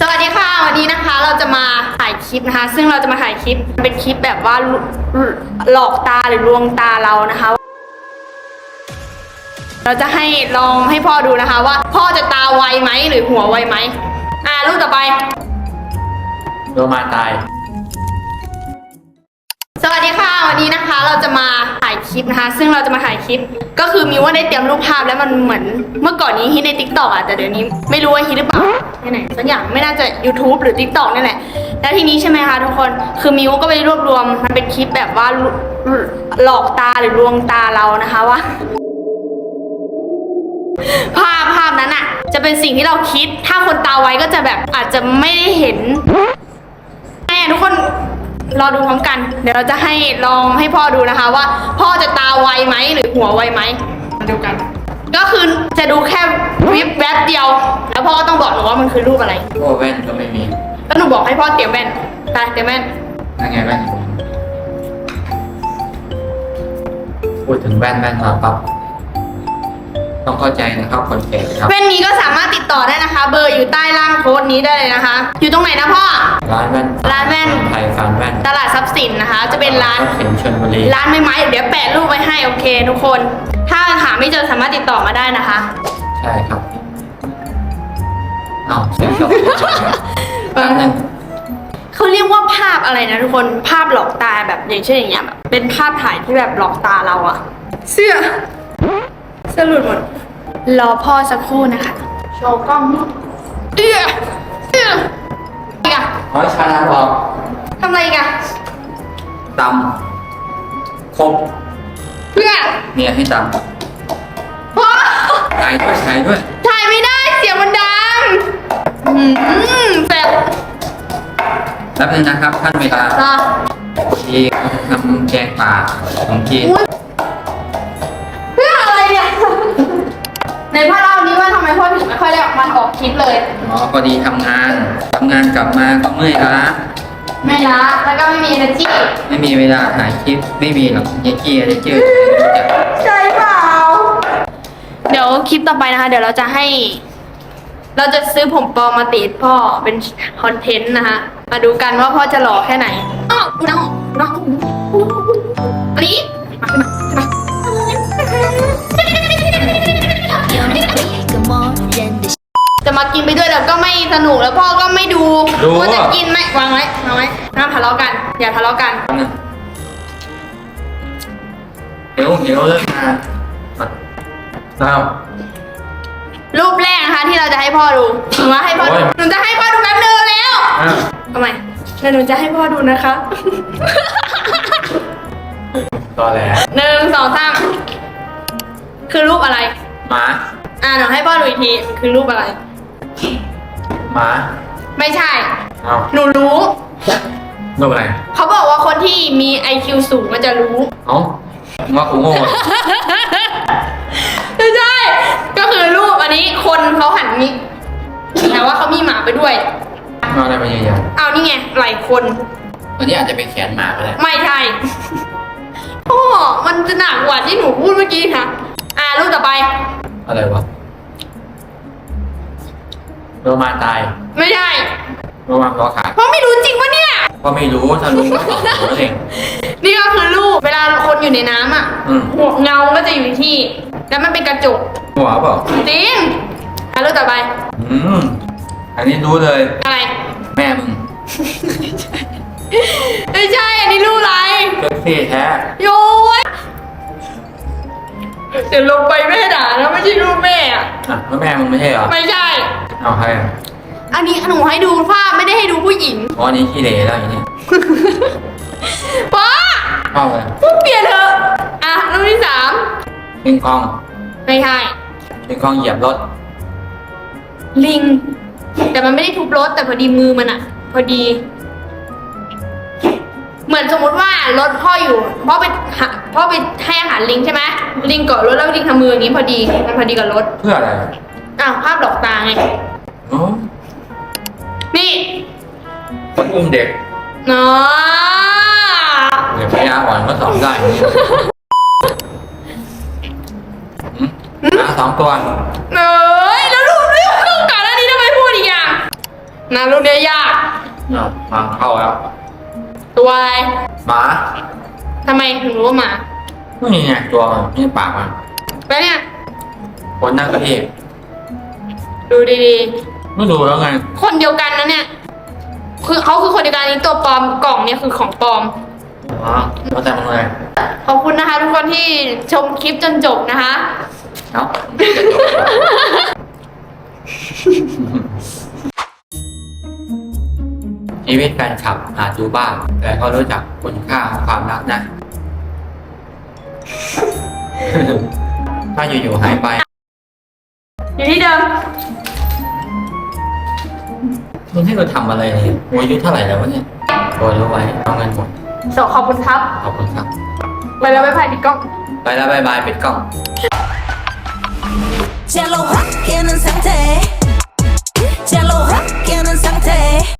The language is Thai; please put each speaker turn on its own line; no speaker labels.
สวัสดีค่ะ วันนี้นะคะเราจะมาถ่ายคลิปนะคะ ซึ่งเราจะมาถ่ายคลิปเป็นคลิปแบบว่าหลอกตาหรือลวงตาเรานะคะ เราจะให้ลองให้พ่อดูนะคะ ว่า พ่อจะตาไวไหมหรือหัวไวไหมอ่ารูปต่อไป
โรมาตาย
วัสดีค่ะ วันนี้นะคะเราจะมาถ่ายคลิปนะคะ ซึ่งเราจะมาถ่ายคลิป ก็คือมิวว่าได้เตรียมรูปภาพแล้วมันเหมือน เมื่อก่อนนี้ฮิตใน t ิ k t o k อะแต่เดี๋ยวนี้ไม่รู้ว่าฮิตหรือเปล่าที่ไหนสักอย่างไม่น่าจะ YouTube หรือ Tik t o k นี่แหละแล้วทีนี้ใช่ไหมคะทุกคนคือมิวก็ไปรวบรวมมันเป็นคลิปแบบว่าหลอกตาหรือลวงตาเรานะคะว่าภาพภาพนั้นอะจะเป็นสิ่งที่เราคิด ถ้าคนตาไวก็จะแบบอาจจะไม่ได้เห็น รอดูพร้อมกัน เดี๋ยวเราจะให้ลองให้พ่อดูนะคะว่า พ่อจะตาไวไหมหรือหัวไวไหมมาดูกัน ก็คือจะดูแค่วิบแวบเดียว แล้วพ่อก็ต้องบอกหนูว่ามันคือรูปอะไร
โอ้แว่นก็ไม่มี
แล้วหนูบอกให้พ่อเตรียมแว่นไปเตรียมแว่น
นั่นไงแว่นอยู่พูดถึงแว่นแว่นมาปั๊บ ต้องเข้าใจนะครับคนแก่ครับ
แว่นนี้ก็สามารถติดต่อได้นะคะ เบอร์อยู่ใต้ล่างโพสต์นี้ได้เลยนะคะ อยู่ตรงไหนนะพ่อ
ร้านแว่น
ร้านแว่น
ไทยฟานแว่น
ตลาดทรัพย์สินนะคะ จะเป็นร้าน
ทพย์สินชลบุรี
ร้านไม้ไม้เดี๋ยวแปะรูปไว้ให้โอเคทุกคน ถ้าหาไม่เจอสามารถติดต่อมาได้นะคะ
ใช่ครับอ้าวเสียงจบแป๊บนึง
เขาเรียกว่าภาพอะไรนะทุกคนภาพหลอกตาแบบอย่างเช่นอย่างเงี้ยแบบเป็นภาพถ่ายที่แบบหลอกตาเราอะเสื้อเสื้อหลุดหมด รอพ่อสักครู่นะคะ โชว์กล้องเอื้อเอื้ออีกอะ
ร้อยชาดาบอก
ทำอะไรอีกอะ
ตำครบ
เพื่อ
เนี่ยให้ต
พ่อำ
ถ่ายด้วยถ่ายด้วย
ถ่ายไม่ได้เสียงมันดังอืมแบบ
แป๊บนึงนะครับท่านเวลา
อะ
ทีทำแกงป่าของจีน
อุ๊ย ลิปเลย
อ๋อพอดีทำงานทำงานกลับมาก็เมื่อยล้า
ไม่ละแล้วก็ไม่มี energy
ไม่มีเวลาถ่ายคลิปไม่มีหรอกเยกี้อะไรเจอ
ใช่เปล่า เดี๋ยวคลิปต่อไปนะคะ เดี๋ยวเราจะให้ เราจะซื้อผมปลอมมาติดพ่อเป็นคอนเทนต์นะคะ มาดูกันว่าพ่อจะหล่อแค่ไหนอ้าวดูน้องน้อง จะมากินไปด้วยแล้วก็ไม่สนุกแล้วพ่อก็ไม่ดู ว่าจะกินไหมวางไว้วางไว้ห้ามทะเลาะกัน อย่าทะเลาะกัน
เดี๋ยวเดี๋ยวเลิกงานอ้าว
รูปแรกนะคะที่เราจะให้พ่อดูหนูว่าให้พ่อดู
โอ้ย
หนูจะให้พ่อดูแป๊บนึงแล้ว
อ้าว
ทำไมเดี๋ยวหนูจะให้พ่อดูนะคะ
ตอแหล
หนึ่งสองสามคือรูปอะไร
หมา
อ่าหนูให้พ่อดูอีกทีคือรูปอะไร
หมา
ไม่ใช่
เอา
หนูรู้
รูปอะไร
เขาบอกว่าคนที่มี IQ สูงมันจะรู้
เอ้าว่ากูโง่
ไม่ใช่ ก็คือรูปอันนี้คนเขาหันนี้ แต่ว่าเขามีหมาไปด้วย
เอาอะไรมาเยอะ
เอานี่ไงไหลคน
ๆวันนี้อาจจะเป็นแขนหมาก็ได้
ไม่ใช่พ่อมันจะหนักกว่าที่หนูพูดเมื่อกี้ค่ะอ่ารูปต่อไป
อะไรวะ โรมาตาย
ไม่ใช่
โรมาล้อขาด
เพราะไม่รู้จริงวะเนี่ย
ก็ไม่รู้ถ้ารู้ก็ตอบรู้เอง
นี่ก็คือรูปเวลาคนอยู่ในน้ำอะ
อืม
หัวเงาก็จะอยู่ที่ แล้วมันเป็นกระจก
หัวเปล่า
จริงอะรูปต่อไป
อืมอันนี้รู้เลย
อะไร
แม่มึง
ไม่ใช่อันนี้รูปอะไร
เซ็กซี่แท้
โย้ยเดี๋ยวลงไปแม่ด่านะไม่ใช่รูปแม่อะ
อะแล้วแม่มึงไม่ใช่เหรอ
ไม่ใช่
เอาใครอะ
อันนี้หนูให้ดูภาพไม่ได้ให้ดูผู้หญิง
อ๋ออันนี้ขี้เหร่แล้วอย่างนี้
ป้า
เข้าเลย
พูดเปลี่ยนเถอะอะรูปที่สาม
ปิงปอง
ไม่ใช่
ปิงปองเหยียบรถ
ลิง แต่มันไม่ได้ทุบรถแต่พอดีมือมันอะพอดี เหมือนสมมติว่ารถพ่ออยู่พ่อไปหาพ่อไปให้อาหารลิงใช่ไหมลิงเกาะรถแล้วลิงทำมืออย่างนี้พอดีมันพอดีกับรถ
เพื่ออะไร
อ้าวภาพหลอกตาไง
อุ้มเด็ก
เนาะ
เด็กพยาอ่อนก็สอนได้อย่างนี้อืมหมาสองตัว
เอ้ยแล้วรูปเรื่องก่อนหน้านี้ทำไมพูดอีกอย่างนะลูกเนี้ยยาก
อะมาเข้าแล้ว
ตัวอะไร
หมา
ทำไมถึงรู้ว่าหมา
นี่ไงตัวมันนี่ปากมัน
แล้วเนี่ย
คนนั่งเก้าอี้
ดูดี
ไม่ดูแล้วไง
ๆ คนเดียวกันนะเนี่ย คือเขาคือคนเดียวกันอันนี้ตัวปลอมกล่องเนี่ยคือของปลอม
อ๋อแล้วแต่มึงเลย
ขอบคุณนะคะทุกคนที่ชมคลิปจนจบนะคะ
เนาะชีวิตแฟนคลับอาจดูบ้าง แต่ก็รู้จักคุณค่าของความรักนะ ถ้าอยู่ๆหายไป
อยู่ที่เดิม
มันให้เราทำอะไรเนี่ยอายุเท่าไหร่แล้ววะเนี่ยโอยรู้ไว้เอาเงินหมด
สขอบคุณครับ
ขอบคุณครับ
ไปแล้วไปพายพี่กล้อง
ไปแล้วบายบายปิดกล้อง
Jello rock in 상태 Jello rock in 상태